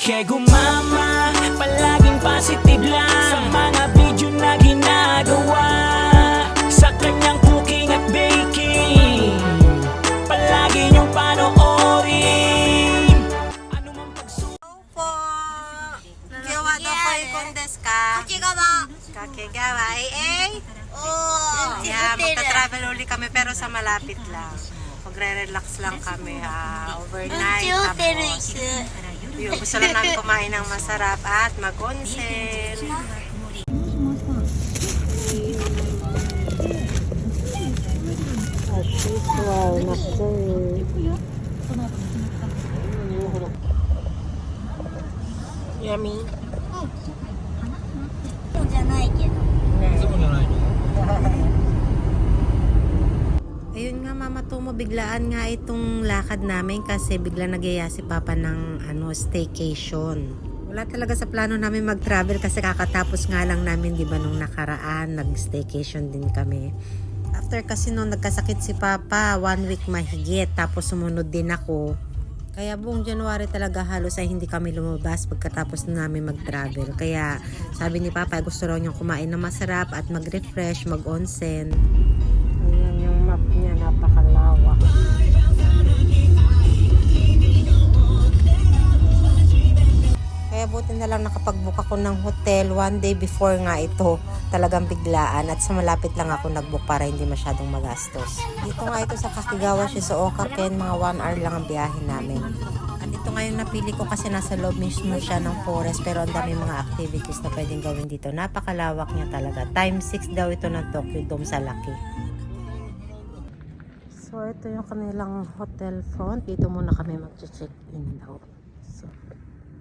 Kaya gumama, palaging positive lang Sa mga video na ginagawa Sa kanyang cooking at baking Palagi niyong panoorin Ano man pagsu- po. Kiwa daw po yung desu ka? Kakigawa. Kakigawa. Ay, ay. Oh. Yeah, magta-travel uli kami pero sa malapit lang. Magre-relax lang kami ha. Overnight. Tapos, yun, gusto lang namin kumain ng masarap at mag-onsen. Wow, naku. Yummy. Mama Tomo, biglaan nga itong lakad namin kasi bigla nagyaya si Papa ng ano, staycation. Wala talaga sa plano namin mag-travel kasi kakatapos nga lang namin, di ba, nung nakaraan, nag-staycation din kami. After kasi nung nagkasakit si Papa, one week mahigit, tapos sumunod din ako. Kaya buong January talaga halos ay hindi kami lumabas pagkatapos na namin mag-travel. Kaya sabi ni Papa, gusto raw niyang kumain na masarap at mag-refresh, mag-onsen. Kaya buti na lang nakapag-book ako ng hotel one day before nga ito. Talagang biglaan at sa malapit lang ako nag-book para hindi masyadong magastos. Dito nga ito sa Kakigawa, Shizuoka, Ken, mga 1 hour lang ang biyahe namin. At ito nga yung napili ko kasi nasa loob mismo siya ng forest pero ang dami mga activities na pwedeng gawin dito. Napakalawak niya talaga. Time 6 daw ito ng Tokyo Dome sa laki. So, ito yung kanilang hotel front. Dito muna kami mag-check-in daw.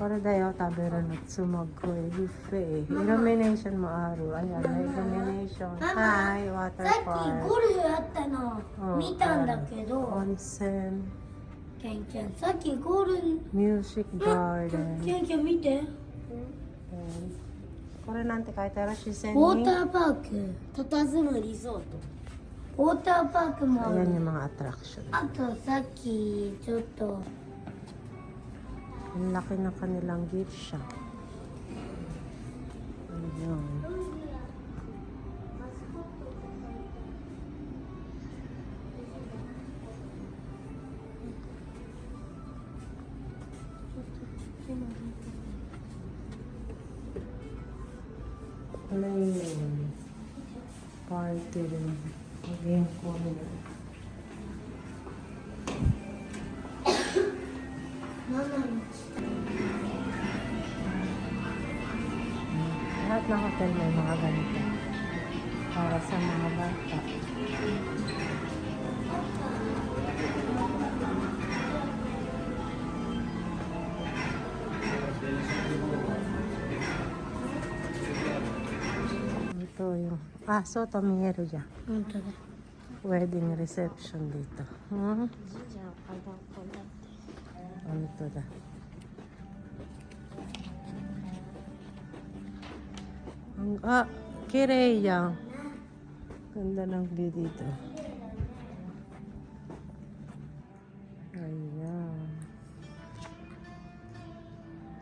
これだよ食べるのつもごエビフェイルミネーションもあるやねイルミネーション。はいワターさっきゴルフやったの、見たんだけど。温泉。ケンケンさっきゴール。ミュージックガーデン。ケンケン見て、これなんて書いてある視線に。ウォーターパーク。むリゾート。ウォーターパークもある。あとさっきちょっと Ang laki ng kanilang gift shop. Ayun. Ayun. Party rin. Game corner. Lahat ng hotel may mga ganito. Para sa mga bata. Ito yung... Ah, so tomero dyan. Ito na. Wedding reception dito. Hmm? じゃあこれだこれだ Ito da. Ang, ah, Kireya. Ganda ng view dito. Ayan.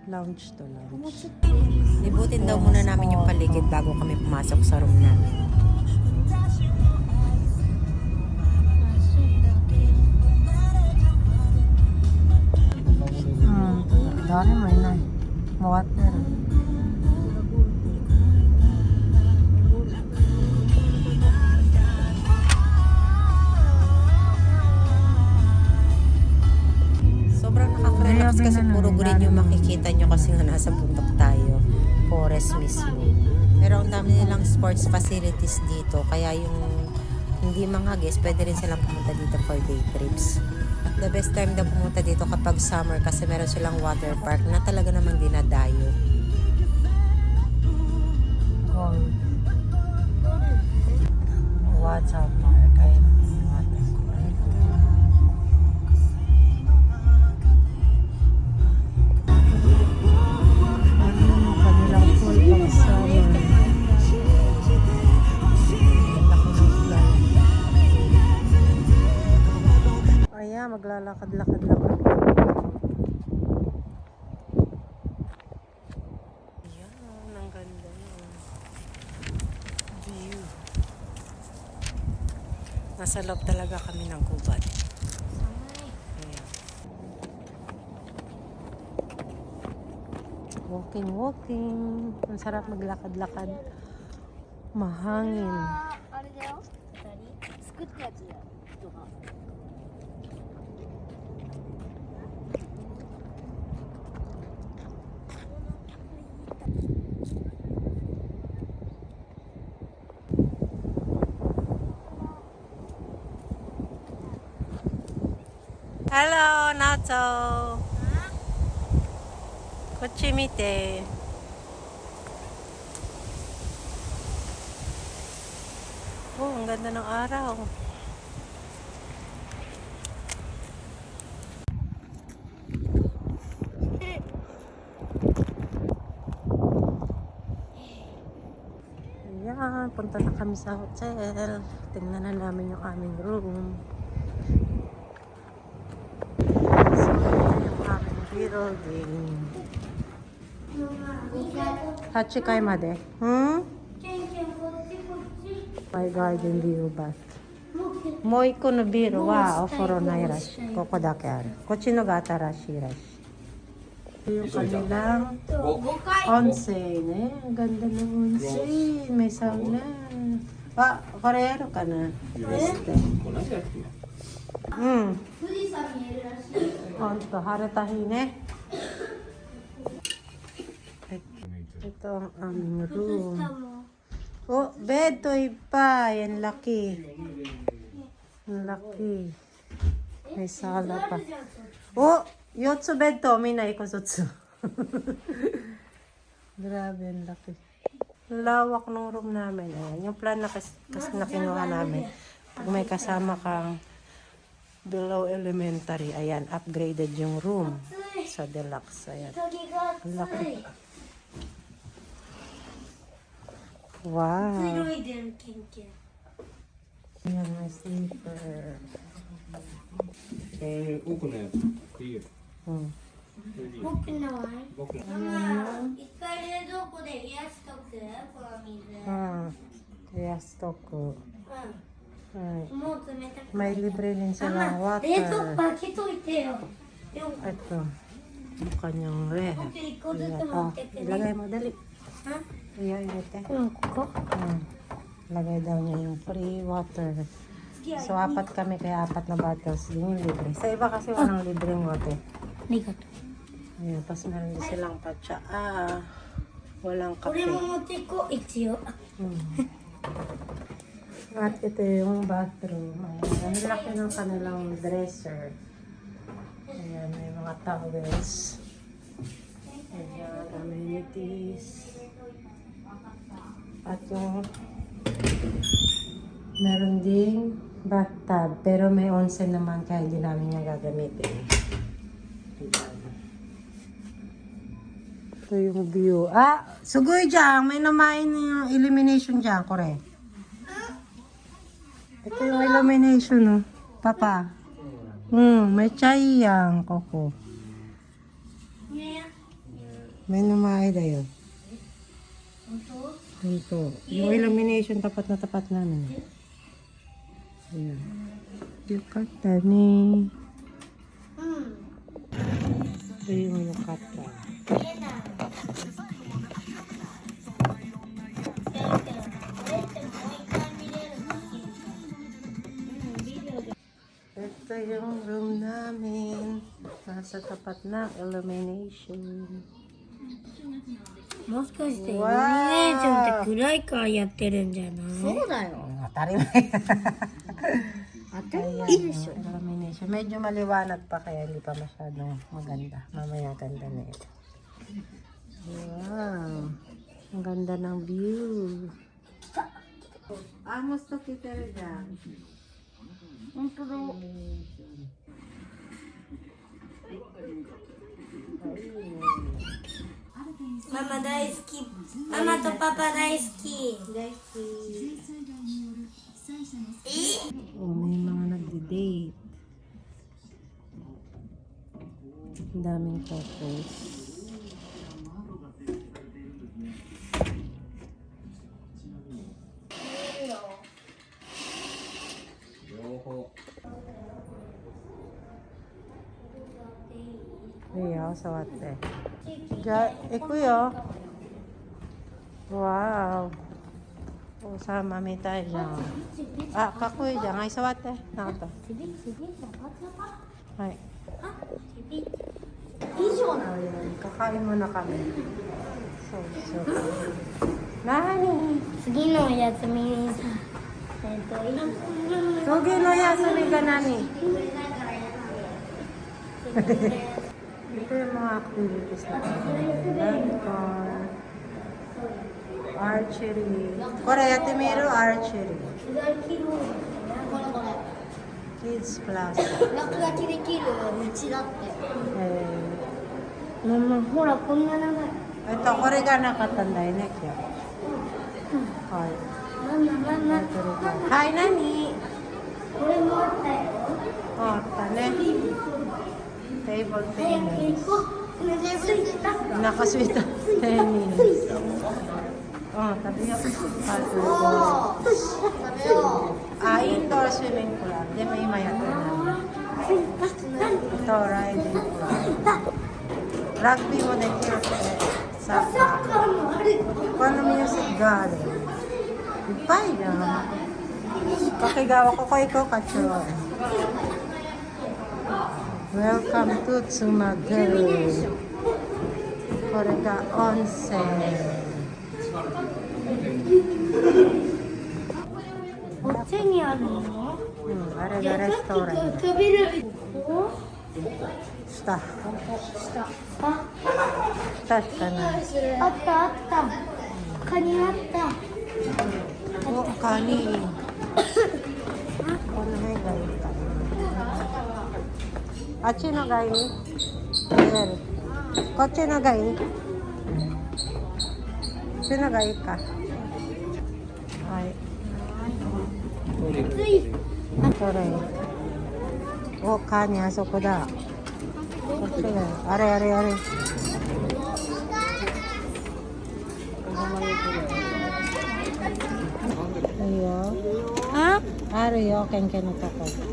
Lounge to lounge. Libutin daw muna namin yung paligid bago kami pumasok sa room namin. Sorry, may nai. Mawater. Sobrang nakaka-relax kasi puro green yung makikita nyo kasi nga nasa bundok tayo. Forest mismo. Pero ang dami nilang sports facilities dito. Kaya yung hindi mga guests, pwede rin silang pumunta dito for day trips. The best time daw pumunta dito kapag summer kasi meron silang water park na talaga namang dinadayo. Water park. Ayan, maglalakad-lakad lang ako. Ayan, ang ganda nun. View. Nasa loob talaga kami ng gubat. Ayan. Walking, walking. Ang sarap maglakad-lakad. Mahangin. あれだよ何作ったやつだよ Hello, Nato. こっち見て。Oh, ang ganda ng araw. Ayan, punta na kami sa hotel. Tingnan na namin yung aming room. building. Hachikai made. Hmm? ケンケンこっちこっち My garden view bath. もうケン Mo iko no biro wa oforo na irashi. Koko dake aru. Kochi no ga atarashi irashi. Yung kanilang 5回 onsen eh. Ang ganda ng onsen. May sauna. Ah, korero ka na. Este. これ何やってん on to eh. Ito ang aming room. Oh, bed to iba. Yan laki. Laki. May sala. Oh, yotsu bed to. May naikosotsu. Grabe, ang laki. Lawak ng room namin. Ayan, yung plan na kas, kas na kinuha namin. Pag may kasama kang below elementary, ayan, upgraded yung room sa deluxe. Ayan. 鍵が熱い Ang laki. Wow. 強いでるケンケン Ayan, may sleeper. それ奥のやついいよ Hmm. それでいい僕のは僕のママ一回冷蔵庫で冷やしとくこの水 Hmm. Kaya stock ko. う Ay. んもう冷たく May libre din マ silang マ冷蔵庫 water. 開けといてよでも Ito. Yung kanyang ref. 僕一個ずつ Ayan. 持 Oh, ってくね ilagay mo, dali. は Iya, inite. うんここ Hmm. Lagay daw niya yung free water. 次は So, apat kami kaya apat na bottles. Yun yung libre. Sa iba kasi walang libreng water. ありがと Ayan, tapos meron din silang patsa. Ah, walang うこれ kape. も持っていこう一応 Hmm. At ito yung bathroom. Ayan, ang laki ng kanilang dresser. Ayan, may mga towels. Ayan, amenities. At yung meron ding bathtub. Pero may onsen naman kaya hindi namin yung gagamitin. Ito yung view. Ah, sugoy dyan. May namain yung elimination dyan, kore. Ito yung illumination, no? Papa. Hmm, may chayang koko. May numahay da yun. Ito. Yung illumination tapat na tapat namin. Ayan. Yukata ni. Ito yung yukata. Ito yung room namin. Nasa tapat ng illumination. もしかしてイルミうわーネーションって暗いからやってるんじゃないそうだよ Tari At ayan, oh, illumination. Medyo maliwanag pa kaya hindi pa masyadong maganda. Mamaya ganda na ito. Wow. Ang ganda ng view. Amos to kita dyan. Ang. Mama Daisuki. Mama to Papa Daisuki. Daisuki. Oh, may mga nagde-date. Ang daming couples. いいよ、触って。じゃあ、行くよ。わお。王まみたいじゃん。あ、かっこいいじゃん。はい、触って。なかはい。以上なのよ、鏡の中身。そうそう。何次の休み、次の休みが何 Ito yung mga activities na Badminton, archery. Kore, yate mero archery. これこれ。 Kids class. 落書きできるうちだって。 Eh, ママ、ほら、こんな長い。 ito, kore ga nakatanda yun. eh, kaya. Hi. ママ、ママ、 Hi, nani. これもあったよ。 Oh, tane. Table 早 Table tennis. Nakaswita. Tennis. Oh, tabi ako. Tabi ako. Ah, indoor swimming pool. Di may mayat na. Ito, riding pool. Rugby mo na here. Eh. Saka. Paano music galing? Goodbye na. Ah. Pakigawa ko ko ikaw, kacho. Welcome to Tsumageru. これが温泉。こっちにあるのうん、あれがレストラン。下。下。下。しかないあったあった。カニあった。お、カニ。この辺がいい अच्छी ना गाय नहीं कच्चे ना गाय sino gay ka? Ay. Toray. O kanya so ko da. Are are are. Ayo. Ha? Are yo ken ken to ko.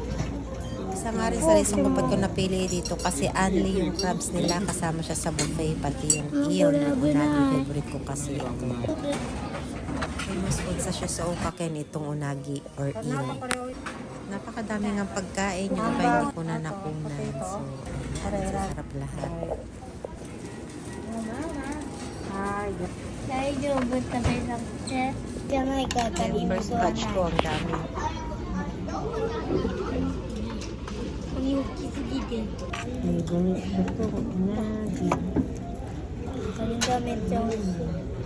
Isa nga rin sa reason kung ba't ko napili dito kasi only yung crabs nila kasama siya sa buffet pati yung eel na unagi favorite ko kasi ito. Famous food sa siya sa Okaken itong unagi or eel. Napakadami ng pagkain yung iba hindi ko na nakunan. So, ayan, sasarap lahat. Dahil yung buta pa yung Jamaica, kalimbo ko na. First batch ko ang dami. May ganit na po natin. Kalinda medyo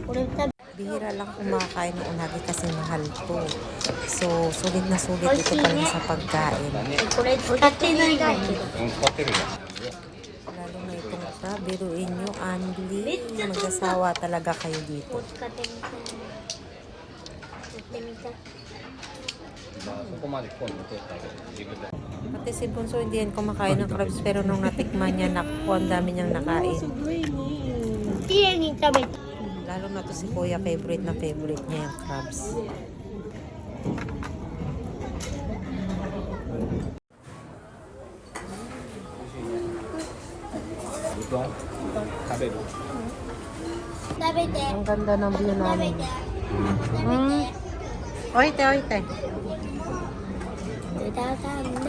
ulit na bihira lang kumakain ng unagi kasi mahal po. So, sulit na sulit ito pa rin sa pagkain. Lalo na itong ta, biruin nyo, Andy. Mag-asawa talaga kayo dito. So, kumalik po. みたい。やってみたい。そこまで今度取ってあげる自分で Pati si Bunso hindi yan kumakain ng crabs pero nung natikman niya, naku, ang dami niyang nakain. 綺麗に食べた。 Lalo na to si Kuya, favorite na favorite niya yung crabs. Udon 食べる食べて。 Ang ganda ng view 食べ namin. て。 Hmm. Oite, oite. 豚さんだ。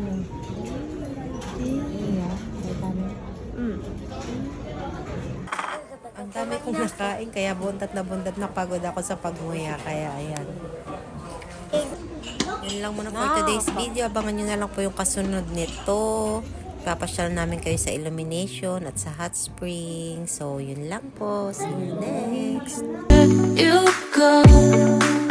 mo. Ang dami kong nakain, kaya buntat na buntat na pagod ako sa pagmuya. Kaya ayan. Yun lang muna for today's video. Abangan nyo na lang po yung kasunod nito. Papasyal namin kayo sa illumination at sa hot spring. So, yun lang po. See you next. you go.